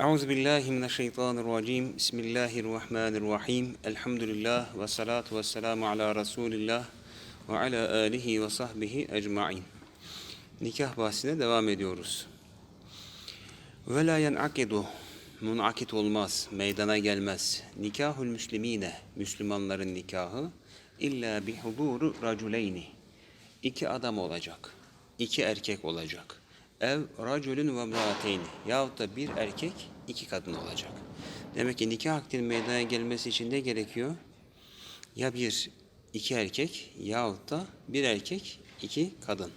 Euzu billahi mineşşeytanirracim. Bismillahirrahmanirrahim. Elhamdülillah ve salatu ve selamu ala Resulillah ve ala alihi ve sahbihi ecmaîn. Nikah bahsine devam ediyoruz. Ve la yen'akidu munakit olmaz, meydana gelmez. Nikahul müslimine, Müslümanların nikahı illa bi huduru raculeyni. İki adam olacak, iki erkek olacak. Ev raculun ve mraateyni yahut da bir erkek, iki kadın olacak. Demek ki nikah akdinin meydana gelmesi için ne gerekiyor? Ya bir iki erkek yahut da bir erkek, iki kadın.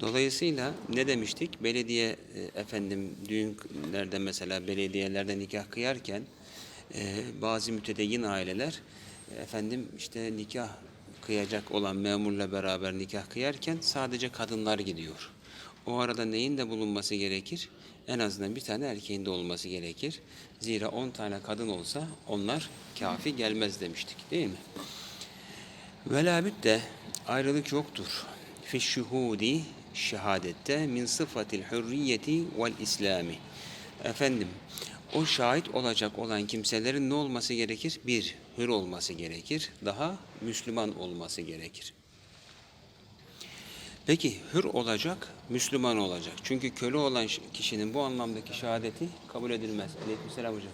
Dolayısıyla ne demiştik? Belediye e, efendim düğünlerde mesela belediyelerde nikah kıyarken e, bazı mütedeyyin aileler e, efendim işte nikah kıyacak olan memurla beraber nikah kıyarken sadece kadınlar gidiyor. O arada neyin de bulunması gerekir? En azından bir tane erkeğin de olması gerekir. Zira 10 tane kadın olsa onlar kafi gelmez demiştik değil mi? Velâbütte ayrılık yoktur. Fi şuhudi şehadette min sıfatil hürriyeti vel islami. Efendim o şahit olacak olan kimselerin ne olması gerekir? Bir, hür olması gerekir. Daha Müslüman olması gerekir. Peki hür olacak, Müslüman olacak. Çünkü köle olan kişinin bu anlamdaki şehadeti kabul edilmez. Aleykümselam hocam.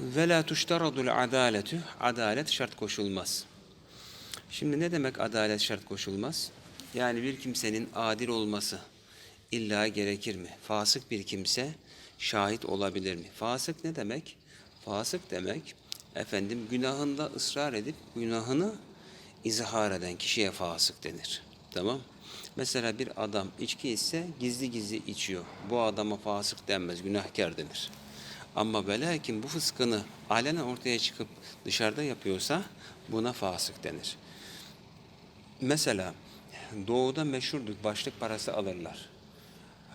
Ve la tuştaradul adaletü. Adalet şart koşulmaz. Şimdi ne demek adalet şart koşulmaz? Yani bir kimsenin adil olması illa gerekir mi? Fasık bir kimse şahit olabilir mi? Fasık ne demek? Fasık demek efendim günahında ısrar edip günahını izhar eden kişiye fasık denir. Tamam? Mesela bir adam içki ise gizli gizli içiyor. Bu adama fasık denmez, günahkar denir. Ama velakin bu fıskını alenen ortaya çıkıp dışarıda yapıyorsa buna fasık denir. Mesela doğuda meşhurdur başlık parası alırlar.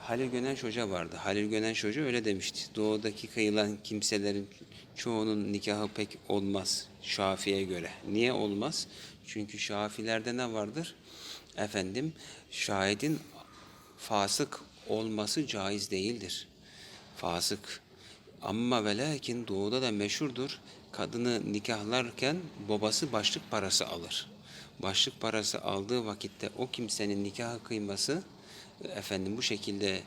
Halil Gönenç Hoca vardı. Halil Gönenç Hoca öyle demişti. Doğudaki kıyılan kimselerin çoğunun nikahı pek olmaz Şafi'ye göre. Niye olmaz? Çünkü Şafilerde ne vardır? Efendim şahidin fasık olması caiz değildir. Fasık. Ama ve lakin doğuda da meşhurdur. Kadını nikahlarken babası başlık parası alır. Başlık parası aldığı vakitte o kimsenin nikahı kıyması efendim bu şekilde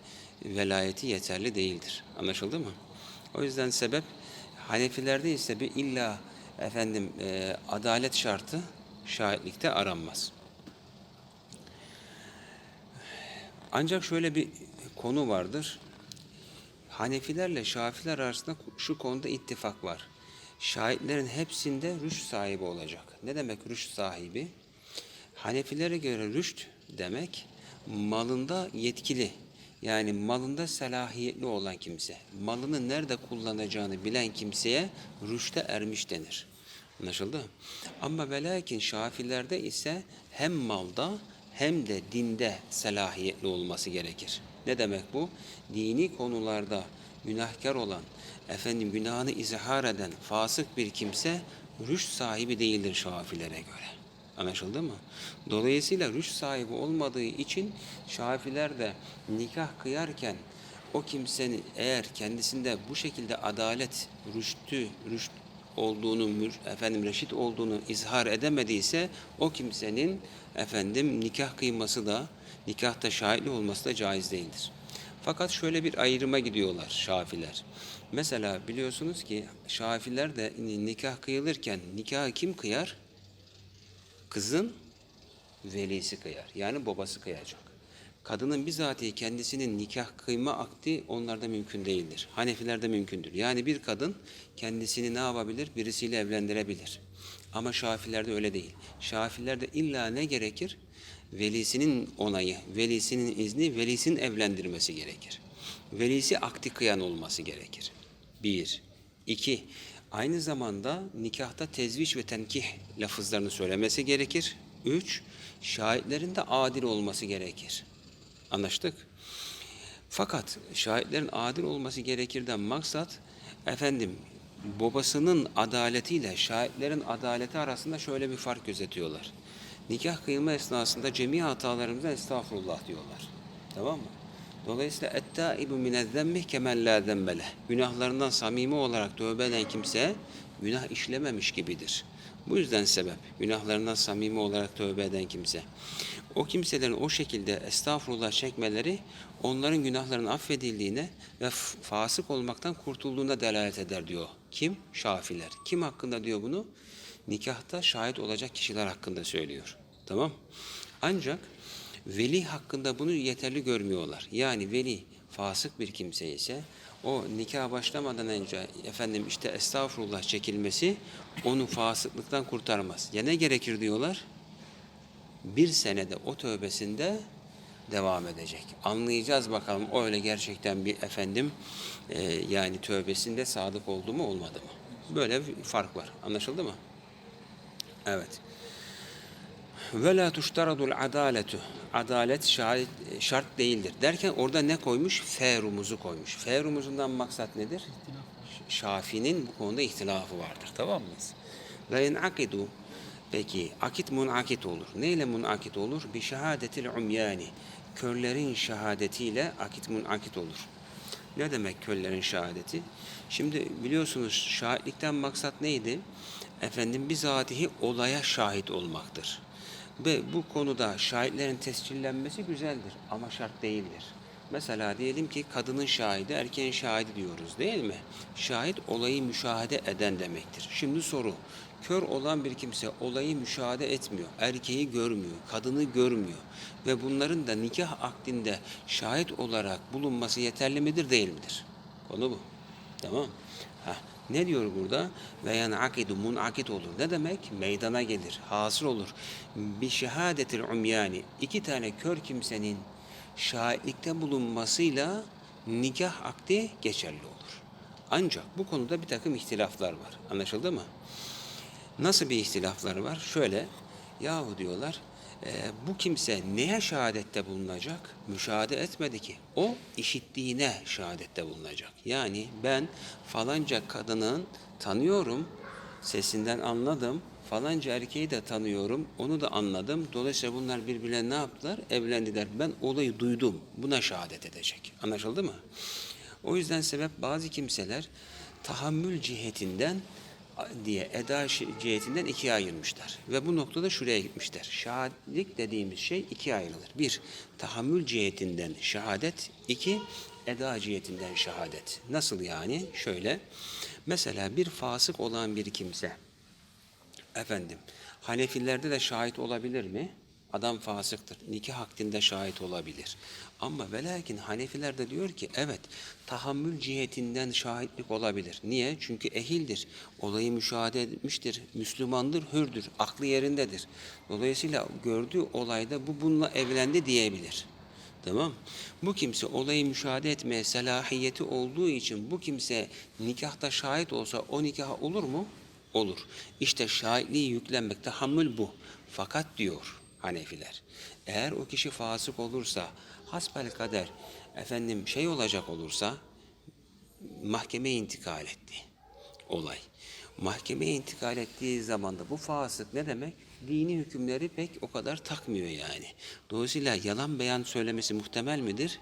velayeti yeterli değildir. Anlaşıldı mı? O yüzden sebep Hanefilerde ise bir illa efendim e, adalet şartı şahitlikte aranmaz. Ancak şöyle bir konu vardır. Hanefilerle Şafiler arasında şu konuda ittifak var. Şahitlerin hepsinde rüşt sahibi olacak. Ne demek rüşt sahibi? Hanefilere göre rüşt demek malında yetkili yani malında selahiyetli olan kimse, malını nerede kullanacağını bilen kimseye rüşte ermiş denir. Anlaşıldı? Ama ve lakin şafilerde ise hem malda hem de dinde selahiyetli olması gerekir. Ne demek bu? Dini konularda günahkar olan, efendim günahını izhar eden fasık bir kimse rüşt sahibi değildir şafilere göre. Anlaşıldı mı? Dolayısıyla rüşt sahibi olmadığı için şafiler de nikah kıyarken o kimsenin eğer kendisinde bu şekilde adalet, rüştü, rüşt olduğunu, efendim reşit olduğunu izhar edemediyse o kimsenin efendim nikah kıyması da nikahta şahitli olması da caiz değildir. Fakat şöyle bir ayrıma gidiyorlar şafiler. Mesela biliyorsunuz ki şafiler de nikah kıyılırken nikahı kim kıyar? Kızın velisi kıyar. Yani babası kıyacak. Kadının bizatihi kendisinin nikah kıyma akdi onlarda mümkün değildir. Hanefilerde mümkündür. Yani bir kadın kendisini ne yapabilir? Birisiyle evlendirebilir. Ama Şafilerde öyle değil. Şafilerde illa ne gerekir? Velisinin onayı, velisinin izni, velisinin evlendirmesi gerekir. Velisi akdi kıyan olması gerekir. Bir. İki. Aynı zamanda nikahta tezviç ve tenkih lafızlarını söylemesi gerekir. Üç. Şahitlerin de adil olması gerekir. Anlaştık. Fakat şahitlerin adil olması gerekirden maksat efendim babasının adaletiyle şahitlerin adaleti arasında şöyle bir fark gözetiyorlar. Nikah kıyılma esnasında cemi hatalarımızdan estağfurullah diyorlar. Tamam mı? Dolayısıyla ettaibu minezzemmi kemen la zembele. Günahlarından samimi olarak tövbe eden kimse günah işlememiş gibidir. Bu yüzden sebep günahlarından samimi olarak tövbe eden kimse. O kimselerin o şekilde estağfurullah çekmeleri onların günahlarının affedildiğine ve fasık olmaktan kurtulduğuna delalet eder diyor. Kim? Şafiler. Kim hakkında diyor bunu? Nikahta şahit olacak kişiler hakkında söylüyor. Tamam? Ancak veli hakkında bunu yeterli görmüyorlar. Yani veli fasık bir kimse ise o nikah başlamadan önce efendim işte estağfurullah çekilmesi onu fasıklıktan kurtarmaz. Ya ne gerekir diyorlar? Bir senede o tövbesinde devam edecek. Anlayacağız bakalım o öyle gerçekten bir efendim e, yani tövbesinde sadık oldu mu olmadı mı? Böyle bir fark var. Anlaşıldı mı? Evet. Ve la tuştaradul adaletu. Adalet şahit, şart değildir. Derken orada ne koymuş? F rumuzu koymuş. F rumuzundan maksat nedir? Şafi'nin bu konuda ihtilafı vardır. Tamam mıyız? Ve inakidu. Peki akit munakit olur. Neyle munakit olur? Bir şehadetil umyani. Körlerin şehadetiyle akit munakit olur. Ne demek köllerin şehadeti? Şimdi biliyorsunuz şahitlikten maksat neydi? Efendim bizatihi olaya şahit olmaktır. Ve bu konuda şahitlerin tescillenmesi güzeldir ama şart değildir. Mesela diyelim ki kadının şahidi, erkeğin şahidi diyoruz değil mi? Şahit olayı müşahede eden demektir. Şimdi soru, kör olan bir kimse olayı müşahede etmiyor, erkeği görmüyor, kadını görmüyor ve bunların da nikah akdinde şahit olarak bulunması yeterli midir değil midir? Konu bu. Tamam. Heh. Ne diyor burada? Ve yan'akidu munakit olur. Ne demek? Meydana gelir, hasıl olur. Bir şehadetil umyani. iki tane kör kimsenin şahitlikte bulunmasıyla nikah akdi geçerli olur. Ancak bu konuda bir takım ihtilaflar var. Anlaşıldı mı? Nasıl bir ihtilaflar var? Şöyle, yahu diyorlar, e, bu kimse neye şehadette bulunacak? Müşahede etmedi ki. O işittiğine şehadette bulunacak. Yani ben falanca kadının tanıyorum, sesinden anladım, falanca erkeği de tanıyorum, onu da anladım. Dolayısıyla bunlar birbirine ne yaptılar? Evlendiler. Ben olayı duydum. Buna şehadet edecek. Anlaşıldı mı? O yüzden sebep bazı kimseler tahammül cihetinden diye eda cihetinden ikiye ayırmışlar. Ve bu noktada şuraya gitmişler. Şahitlik dediğimiz şey ikiye ayrılır. Bir, tahammül cihetinden şehadet. iki eda cihetinden şehadet. Nasıl yani? Şöyle, mesela bir fasık olan bir kimse, efendim, Hanefilerde de şahit olabilir mi? Adam fasıktır. Nikah hakkında şahit olabilir. Ama ve lakin Hanefiler de diyor ki evet tahammül cihetinden şahitlik olabilir. Niye? Çünkü ehildir. Olayı müşahede etmiştir. Müslümandır, hürdür. Aklı yerindedir. Dolayısıyla gördüğü olayda bu bununla evlendi diyebilir. Tamam. Bu kimse olayı müşahede etmeye selahiyeti olduğu için bu kimse nikahta şahit olsa o nikah olur mu? Olur. İşte şahitliği yüklenmek tahammül bu. Fakat diyor Hanefiler. Eğer o kişi fasık olursa, hasbel kader efendim şey olacak olursa mahkemeye intikal etti olay. Mahkemeye intikal ettiği zaman da bu fasık ne demek? Dini hükümleri pek o kadar takmıyor yani. Dolayısıyla yalan beyan söylemesi muhtemel midir?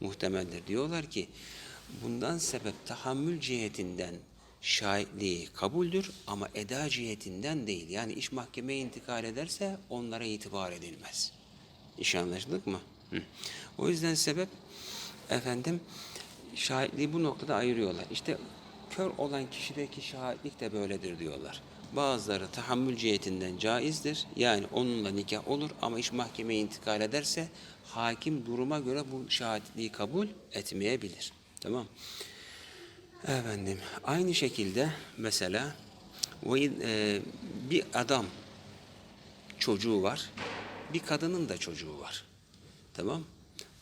Muhtemeldir. Diyorlar ki bundan sebep tahammül cihetinden şahitliği kabuldür ama eda cihetinden değil. Yani iş mahkemeye intikal ederse onlara itibar edilmez. İş anlaşıldık mı? O yüzden sebep efendim şahitliği bu noktada ayırıyorlar. İşte kör olan kişideki şahitlik de böyledir diyorlar. Bazıları tahammül cihetinden caizdir. Yani onunla nikah olur ama iş mahkemeye intikal ederse hakim duruma göre bu şahitliği kabul etmeyebilir. Tamam. Efendim aynı şekilde mesela e, bir adam çocuğu var. Bir kadının da çocuğu var. Tamam?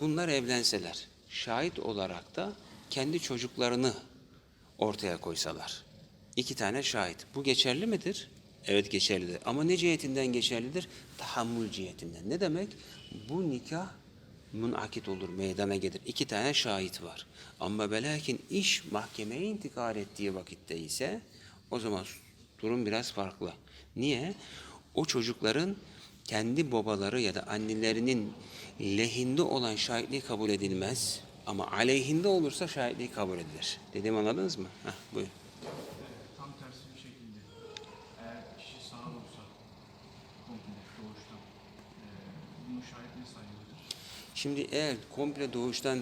Bunlar evlenseler, şahit olarak da kendi çocuklarını ortaya koysalar. İki tane şahit. Bu geçerli midir? Evet geçerlidir. Ama ne cihetinden geçerlidir? Tahammül cihetinden. Ne demek? Bu nikah münakit olur, meydana gelir. İki tane şahit var. Ama velakin iş mahkemeye intikal ettiği vakitte ise o zaman durum biraz farklı. Niye? O çocukların kendi babaları ya da annelerinin lehinde olan şahitliği kabul edilmez. Ama aleyhinde olursa şahitliği kabul edilir. Dediğimi anladınız mı? Heh, buyur. Tam tersi bir şekilde eğer kişi sağ olursa komple doğuştan e, bunun sayılır? Şimdi eğer komple doğuştan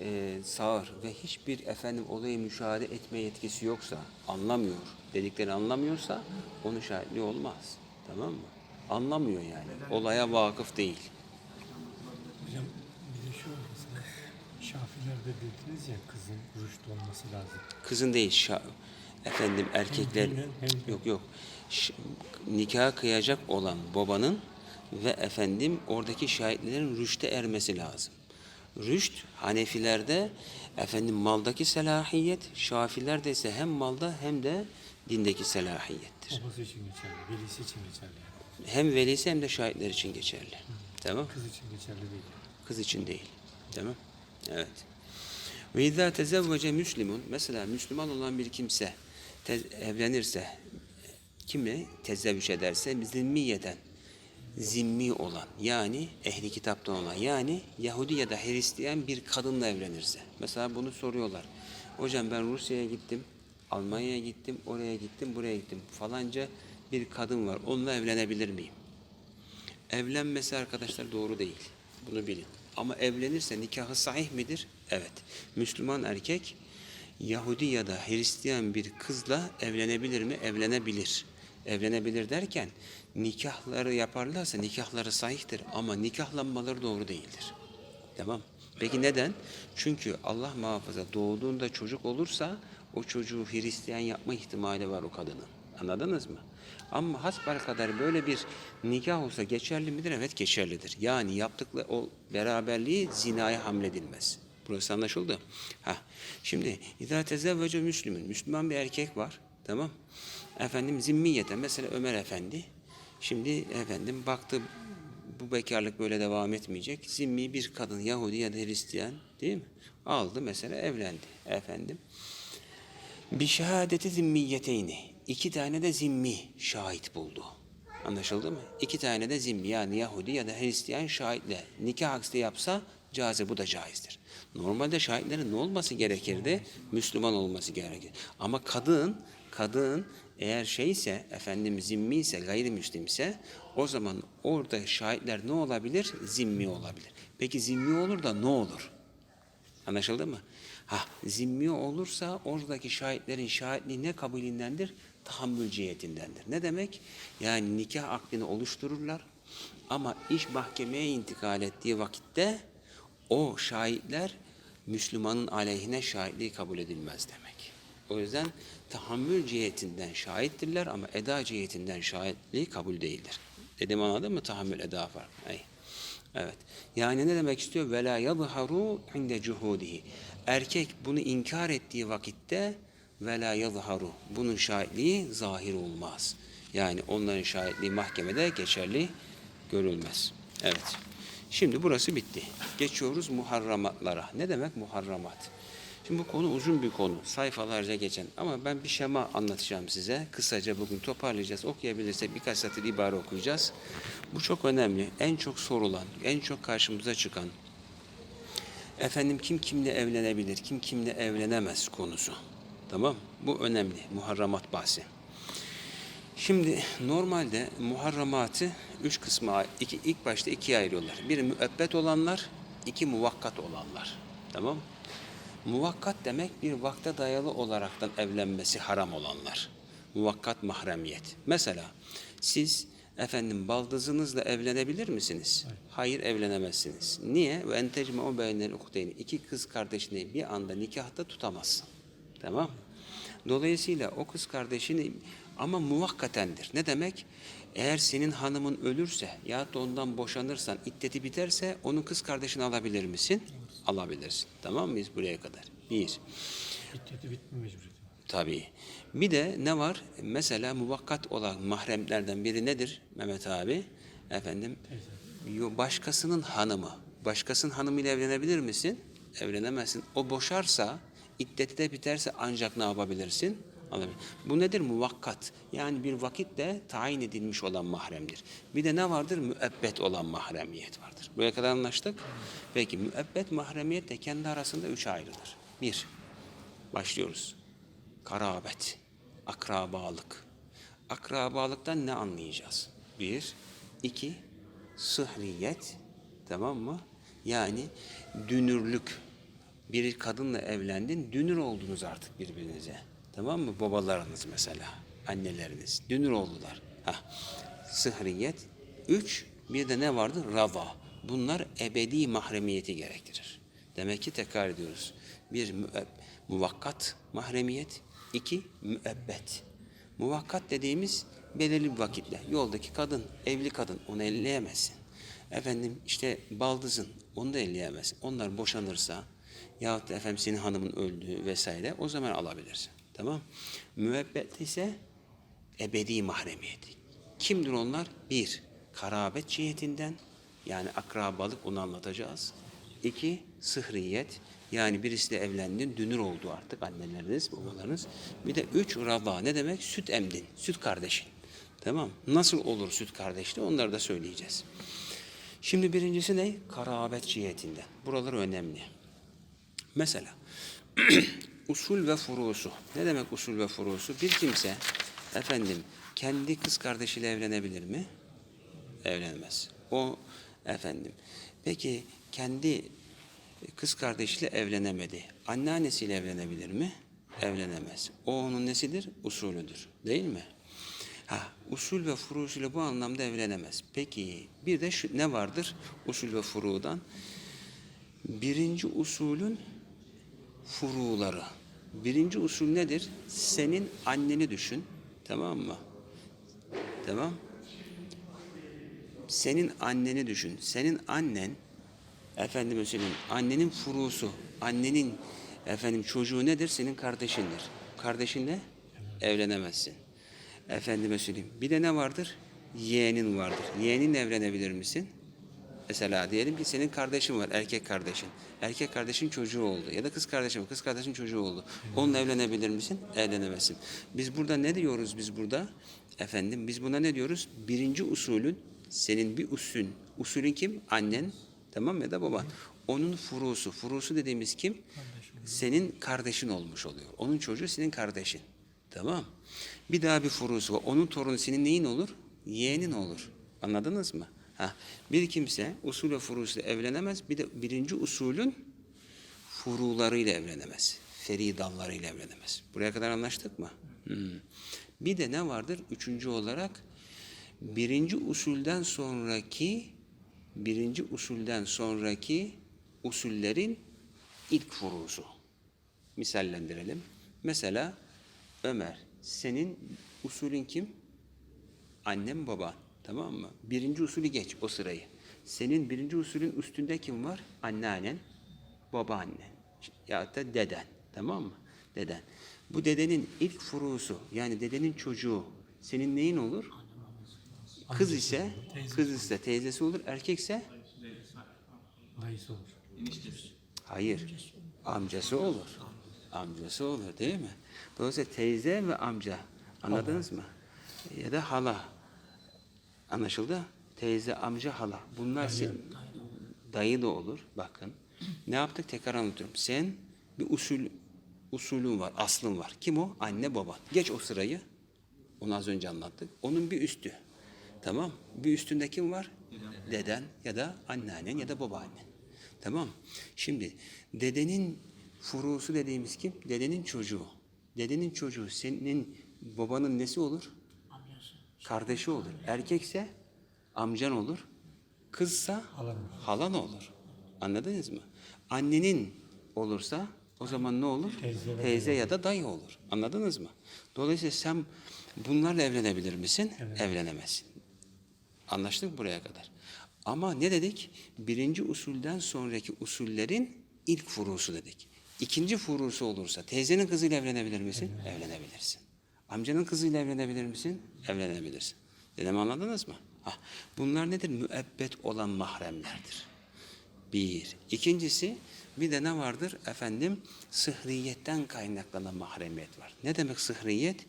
e, sağır ve hiçbir efendim olayı müşahede etme yetkisi yoksa, anlamıyor, dedikleri anlamıyorsa onun şahitliği olmaz. Tamam mı? Anlamıyor yani. Olaya vakıf değil. Hocam bir de şu mesela Şafilerde dediniz ya kızın rüşt olması lazım. Kızın değil, şa- efendim erkekler dinen hem yok yok. Ş- nikah kıyacak olan babanın ve efendim oradaki şahitlerin rüşte ermesi lazım. Rüşt Hanefilerde efendim maldaki selahiyet, Şafilerde ise hem malda hem de dindeki selahiyettir. Babası için geçerli, velisi için geçerli. Hem velisi hem de şahitler için geçerli. Tamam? Kız için geçerli değil. Kız için değil. Tamam? Evet. Ve izâ tezevvece müslimun mesela Müslüman olan bir kimse evlenirse kimle tezevvüç ederse zimmiyeten zimmi olan yani ehli kitaptan olan yani Yahudi ya da Hristiyan bir kadınla evlenirse. Mesela bunu soruyorlar. Hocam ben Rusya'ya gittim, Almanya'ya gittim, oraya gittim, buraya gittim. Falanca bir kadın var. Onunla evlenebilir miyim? Evlenmesi arkadaşlar doğru değil. Bunu bilin. Ama evlenirse nikahı sahih midir? Evet. Müslüman erkek Yahudi ya da Hristiyan bir kızla evlenebilir mi? Evlenebilir. Evlenebilir derken nikahları yaparlarsa nikahları sahihtir ama nikahlanmaları doğru değildir. Tamam. Peki neden? Çünkü Allah muhafaza doğduğunda çocuk olursa o çocuğu Hristiyan yapma ihtimali var o kadının. Anladınız mı? Ama hasbel kadar böyle bir nikah olsa geçerli midir? Evet geçerlidir. Yani yaptıkları o beraberliği zinaya hamledilmez. Burası anlaşıldı. Ha. Şimdi İzâ tezevvece Müslümün. Müslüman bir erkek var. Tamam. Efendim zimmiyete. Mesela Ömer Efendi. Şimdi efendim baktı bu bekarlık böyle devam etmeyecek. Zimmi bir kadın Yahudi ya da Hristiyan değil mi? Aldı mesela evlendi efendim. Bir şehadeti zimmiyeteyni. İki tane de zimmi şahit buldu. Anlaşıldı mı? İki tane de zimmi yani Yahudi ya da Hristiyan şahitle nikah aksi yapsa caize bu da caizdir. Normalde şahitlerin ne olması gerekirdi? Müslüman olması gerekir. Ama kadın, kadın eğer şeyse, efendim zimmi ise, gayrimüslimse o zaman orada şahitler ne olabilir? Zimmi olabilir. Peki zimmi olur da ne olur? Anlaşıldı mı? Ha, zimmi olursa oradaki şahitlerin şahitliği ne kabulündendir? Tahammül cihetindendir. Ne demek? Yani nikah akdini oluştururlar ama iş mahkemeye intikal ettiği vakitte o şahitler Müslümanın aleyhine şahitliği kabul edilmez demek. O yüzden tahammül cihetinden şahittirler ama eda cihetinden şahitliği kabul değildir. Dedim anladın mı? Tahammül eda farkı. Evet. Yani ne demek istiyor? La yadharu inde cuhudihi. Erkek bunu inkar ettiği vakitte ve la yadharu. Bunun şahitliği zahir olmaz. Yani onların şahitliği mahkemede geçerli görülmez. Evet. Şimdi burası bitti. Geçiyoruz muharramatlara. Ne demek muharramat? Şimdi bu konu uzun bir konu. Sayfalarca geçen. Ama ben bir şema anlatacağım size. Kısaca bugün toparlayacağız. Okuyabilirsek birkaç satır ibare okuyacağız. Bu çok önemli. En çok sorulan, en çok karşımıza çıkan efendim kim kimle evlenebilir, kim kimle evlenemez konusu. Tamam? Bu önemli. Muharramat bahsi. Şimdi normalde muharramatı üç kısma, iki, ilk başta ikiye ayırıyorlar. Biri müebbet olanlar, iki muvakkat olanlar. Tamam Muvakkat demek bir vakte dayalı olaraktan evlenmesi haram olanlar. Muvakkat mahremiyet. Mesela siz efendim baldızınızla evlenebilir misiniz? Hayır, evlenemezsiniz. Niye? Ve entecme o beynel uhdeyni. İki kız kardeşini bir anda nikahta tutamazsın. Tamam Dolayısıyla o kız kardeşini ama muvakkatendir. Ne demek? Eğer senin hanımın ölürse ya da ondan boşanırsan, iddeti biterse onun kız kardeşini alabilir misin? Alabilirsin. Tamam mıyız buraya kadar? Bir. İddeti bitme mecburiyeti. Tabii. Bir de ne var? Mesela muvakkat olan mahremlerden biri nedir Mehmet abi? Efendim, başkasının hanımı. Başkasının hanımıyla evlenebilir misin? Evlenemezsin. O boşarsa, iddeti de biterse ancak ne yapabilirsin? Mı? Bu nedir? Muvakkat. Yani bir vakitle tayin edilmiş olan mahremdir. Bir de ne vardır? Müebbet olan mahremiyet vardır. Buraya kadar anlaştık. Peki müebbet mahremiyet de kendi arasında üç ayrıdır. Bir, başlıyoruz. Karabet, akrabalık. Akrabalıktan ne anlayacağız? Bir, iki, sıhriyet, tamam mı? Yani dünürlük. Bir kadınla evlendin, dünür oldunuz artık birbirinize. Tamam mı? Babalarınız mesela, anneleriniz. Dünür oldular. Hah. Sıhriyet. Üç, bir de ne vardı? Rava. Bunlar ebedi mahremiyeti gerektirir. Demek ki tekrar ediyoruz. Bir müeb- muvakkat mahremiyet, iki müebbet. Muvakkat dediğimiz belirli bir vakitle. Yoldaki kadın, evli kadın onu elleyemezsin. Efendim işte baldızın onu da elleyemezsin. Onlar boşanırsa yahut da efendim senin hanımın öldüğü vesaire o zaman alabilirsin. Tamam. Müebbet ise ebedi mahremiyeti. Kimdir onlar? Bir, karabet cihetinden yani akrabalık onu anlatacağız. İki, sıhriyet yani birisiyle evlendin, dünür oldu artık anneleriniz, babalarınız. Bir de üç, rava ne demek? Süt emdin, süt kardeşin. Tamam. Nasıl olur süt kardeşliği onları da söyleyeceğiz. Şimdi birincisi ne? Karabet cihetinden. Buralar önemli. Mesela usul ve furusu. Ne demek usul ve furusu? Bir kimse efendim kendi kız kardeşiyle evlenebilir mi? Evlenemez. O efendim. Peki kendi kız kardeşiyle evlenemedi. Anneannesiyle evlenebilir mi? Evlenemez. O onun nesidir? Usulüdür. Değil mi? Ha, usul ve furusuyla bu anlamda evlenemez. Peki bir de şu, ne vardır usul ve furudan? Birinci usulün furuları. Birinci usul nedir? Senin anneni düşün. Tamam mı? Tamam. Senin anneni düşün. Senin annen efendim söyleyeyim annenin furusu, annenin efendim çocuğu nedir? Senin kardeşindir. Kardeşinle evlenemezsin. Efendime söyleyeyim. Bir de ne vardır? Yeğenin vardır. Yeğeninle evlenebilir misin? Mesela diyelim ki senin kardeşin var, erkek kardeşin. Erkek kardeşin çocuğu oldu ya da kız kardeşin kız kardeşin çocuğu oldu. Onunla evlenebilir misin? Evlenemezsin. Biz burada ne diyoruz biz burada? Efendim biz buna ne diyoruz? Birinci usulün senin bir usulün. Usulün kim? Annen, tamam mı? ya da baban. Onun furusu. Furusu dediğimiz kim? Senin kardeşin olmuş oluyor. Onun çocuğu senin kardeşin. Tamam. Bir daha bir furusu var. Onun torunu senin neyin olur? Yeğenin olur. Anladınız mı? Ha. Bir kimse usul ve furusuyla evlenemez. Bir de birinci usulün furularıyla evlenemez. Feridallarıyla evlenemez. Buraya kadar anlaştık mı? Hmm. Bir de ne vardır? Üçüncü olarak birinci usulden sonraki birinci usulden sonraki usullerin ilk furusu. Misallendirelim. Mesela Ömer, senin usulün kim? Annem baban. Tamam mı? Birinci usulü geç o sırayı. Senin birinci usulün üstünde kim var? Anneannen, babaannen. Ya da deden. Tamam mı? Deden. Bu dedenin ilk furusu yani dedenin çocuğu senin neyin olur? Kız ise kız ise teyzesi olur, erkekse Dayısı olur. Hayır. Amcası olur. Amcası olur değil mi? Dolayısıyla teyze ve amca. Anladınız mı? Ya da hala. Anlaşıldı? Teyze, amca, hala. Bunlar sen, dayı da olur. Bakın. Ne yaptık? Tekrar anlatıyorum. Sen bir usul usulün var, aslın var. Kim o? Anne, baba. Geç o sırayı. Onu az önce anlattık. Onun bir üstü. Tamam. Bir üstünde kim var? Deden ya da anneannen ya da babaannen. Tamam. Şimdi dedenin furusu dediğimiz kim? Dedenin çocuğu. Dedenin çocuğu senin babanın nesi olur? Kardeşi olur. Erkekse amcan olur. Kızsa Halan. halan olur. Anladınız mı? Annenin olursa o zaman ne olur? Teyze Teyze ya da dayı olur. Anladınız mı? Dolayısıyla sen bunlarla evlenebilir misin? Evlenemezsin. Anlaştık buraya kadar? Ama ne dedik? Birinci usulden sonraki usullerin ilk furusu dedik. İkinci furusu olursa teyzenin kızıyla evlenebilir misin? Evlenebilirsin. Amcanın kızıyla evlenebilir misin? Evlenebilirsin. Dedim anladınız mı? Hah, bunlar nedir? Müebbet olan mahremlerdir. Bir. İkincisi Bir de ne vardır? Efendim sıhriyetten kaynaklanan mahremiyet var. Ne demek sıhriyet?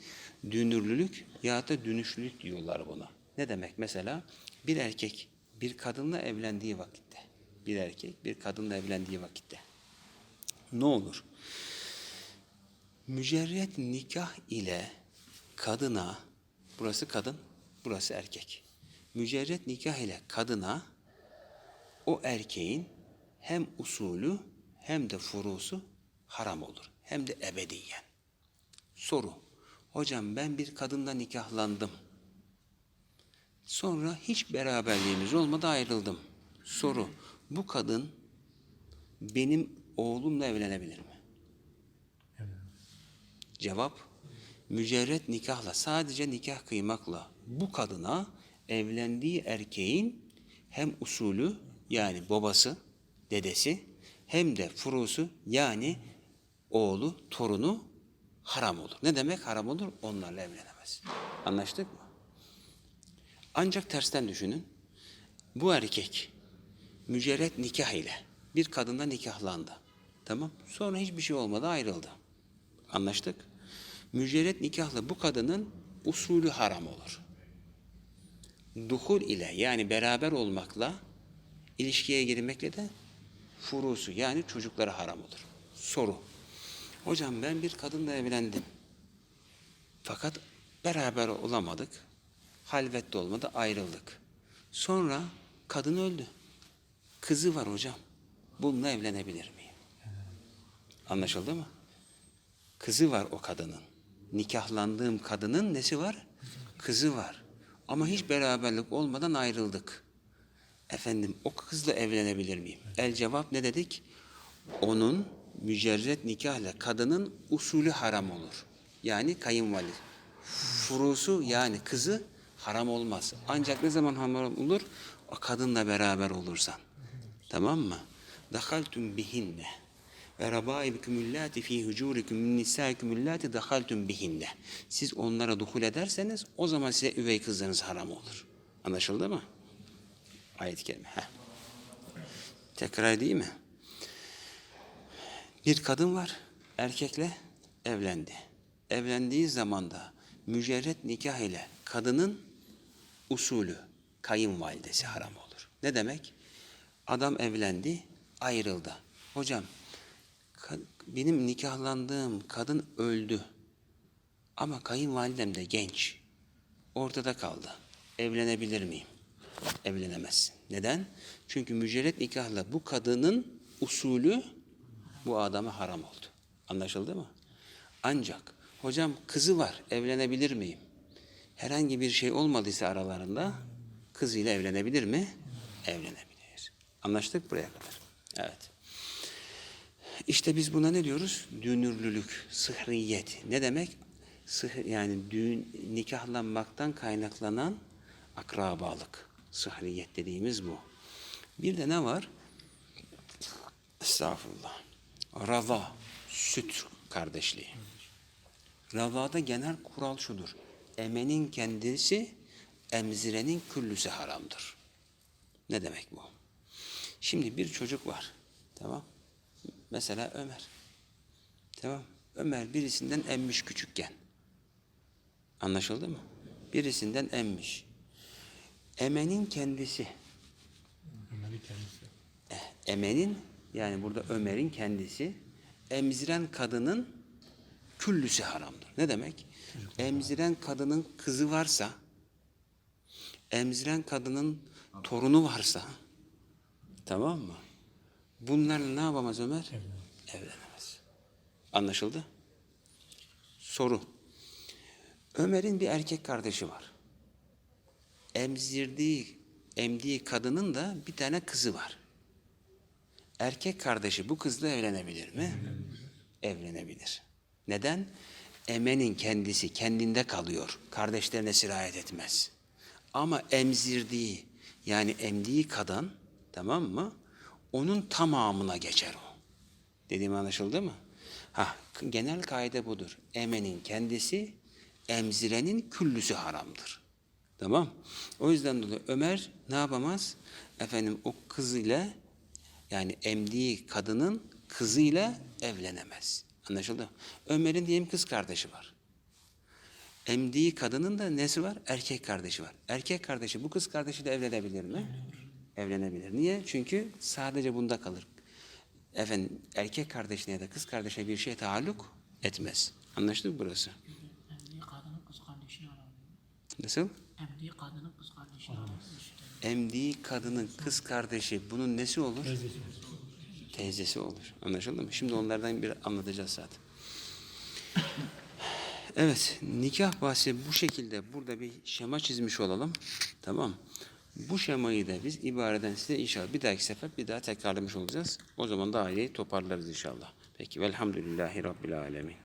Dünürlülük ya da dönüşlülük diyorlar buna. Ne demek? Mesela bir erkek bir kadınla evlendiği vakitte, bir erkek bir kadınla evlendiği vakitte ne olur? Mücerret nikah ile kadına, burası kadın, burası erkek. Mücerret nikah ile kadına o erkeğin hem usulü hem de furusu haram olur. Hem de ebediyen. Soru. Hocam ben bir kadınla nikahlandım. Sonra hiç beraberliğimiz olmadı ayrıldım. Soru. Bu kadın benim oğlumla evlenebilir mi? Cevap, mücerret nikahla, sadece nikah kıymakla bu kadına evlendiği erkeğin hem usulü yani babası, dedesi hem de furusu yani oğlu, torunu haram olur. Ne demek haram olur? Onlarla evlenemez. Anlaştık mı? Ancak tersten düşünün. Bu erkek mücerret nikah ile bir kadınla nikahlandı. Tamam. Sonra hiçbir şey olmadı ayrıldı. Anlaştık. Mücerret nikahla bu kadının usulü haram olur. Duhul ile yani beraber olmakla ilişkiye girmekle de furusu yani çocukları haram olur. Soru. Hocam ben bir kadınla evlendim. Fakat beraber olamadık. Halvette olmadı ayrıldık. Sonra kadın öldü. Kızı var hocam. Bununla evlenebilir miyim? Anlaşıldı mı? Kızı var o kadının. Nikahlandığım kadının nesi var? Kızı var. Ama hiç beraberlik olmadan ayrıldık. Efendim o kızla evlenebilir miyim? El cevap ne dedik? Onun mücerret nikahla kadının usulü haram olur. Yani kayınvalide. Furusu yani kızı haram olmaz. Ancak ne zaman haram olur? O kadınla beraber olursan. Tamam mı? Dahaltum bihinne ve rabaibikum illati fi hucurikum min nisaikum illati dahaltum bihinne. Siz onlara duhul ederseniz o zaman size üvey kızlarınız haram olur. Anlaşıldı mı? Ayet-i. Heh. Tekrar değil mi? Bir kadın var, erkekle evlendi. Evlendiği zamanda mücerret nikah ile kadının usulü, kayınvalidesi haram olur. Ne demek? Adam evlendi, ayrıldı. Hocam, benim nikahlandığım kadın öldü. Ama kayınvalidem de genç. Ortada kaldı. Evlenebilir miyim? Evlenemezsin. Neden? Çünkü mücerret nikahla bu kadının usulü bu adama haram oldu. Anlaşıldı mı? Ancak hocam kızı var evlenebilir miyim? Herhangi bir şey olmadıysa aralarında kızıyla evlenebilir mi? Evlenebilir. Anlaştık buraya kadar. Evet. İşte biz buna ne diyoruz? Dünürlülük, sıhriyet. Ne demek? Sıh yani düğün, nikahlanmaktan kaynaklanan akrabalık. Sıhriyet dediğimiz bu. Bir de ne var? Estağfurullah. Rava, süt kardeşliği. Ravada genel kural şudur. Emenin kendisi, emzirenin küllüsü haramdır. Ne demek bu? Şimdi bir çocuk var. Tamam. Mesela Ömer. Tamam. Ömer birisinden emmiş küçükken. Anlaşıldı mı? Birisinden emmiş. Emenin kendisi. Ömer'i kendisi. Eh, Emenin yani burada Ömer'in kendisi emziren kadının küllüsü haramdır. Ne demek? Emziren kadının kızı varsa emziren kadının torunu varsa tamam mı? Bunlarla ne yapamaz Ömer? Evlenemez. Anlaşıldı? Soru. Ömer'in bir erkek kardeşi var. Emzirdiği, emdiği kadının da bir tane kızı var. Erkek kardeşi bu kızla evlenebilir mi? Evlenebilir. Neden? Emenin kendisi kendinde kalıyor. Kardeşlerine sirayet etmez. Ama emzirdiği yani emdiği kadın tamam mı? Onun tamamına geçer o. Dediğim anlaşıldı mı? Ha, genel kaide budur. Emenin kendisi, emzirenin küllüsü haramdır. Tamam. O yüzden dolayı Ömer ne yapamaz? Efendim o kız ile yani emdiği kadının kızıyla evlenemez. Anlaşıldı mı? Ömer'in diyelim kız kardeşi var. Emdiği kadının da nesi var? Erkek kardeşi var. Erkek kardeşi bu kız kardeşiyle evlenebilir mi? Evlenebilir. Niye? Çünkü sadece bunda kalır. Efendim erkek kardeşine ya da kız kardeşine bir şey taalluk etmez. Anlaşıldı mı burası? Emdiği kadının kız kardeşini. Nasıl? Emdiği kadının kız kardeşini. İşte. Emdiği kadının kız kardeşi bunun nesi olur? Teyzesi olur. Anlaşıldı mı? Şimdi onlardan bir anlatacağız zaten. Evet, nikah bahsi bu şekilde burada bir şema çizmiş olalım. Tamam. Bu şemayı da biz ibareden size inşallah bir dahaki sefer bir daha tekrarlamış olacağız. O zaman daha iyi toparlarız inşallah. Peki velhamdülillahi rabbil alemin.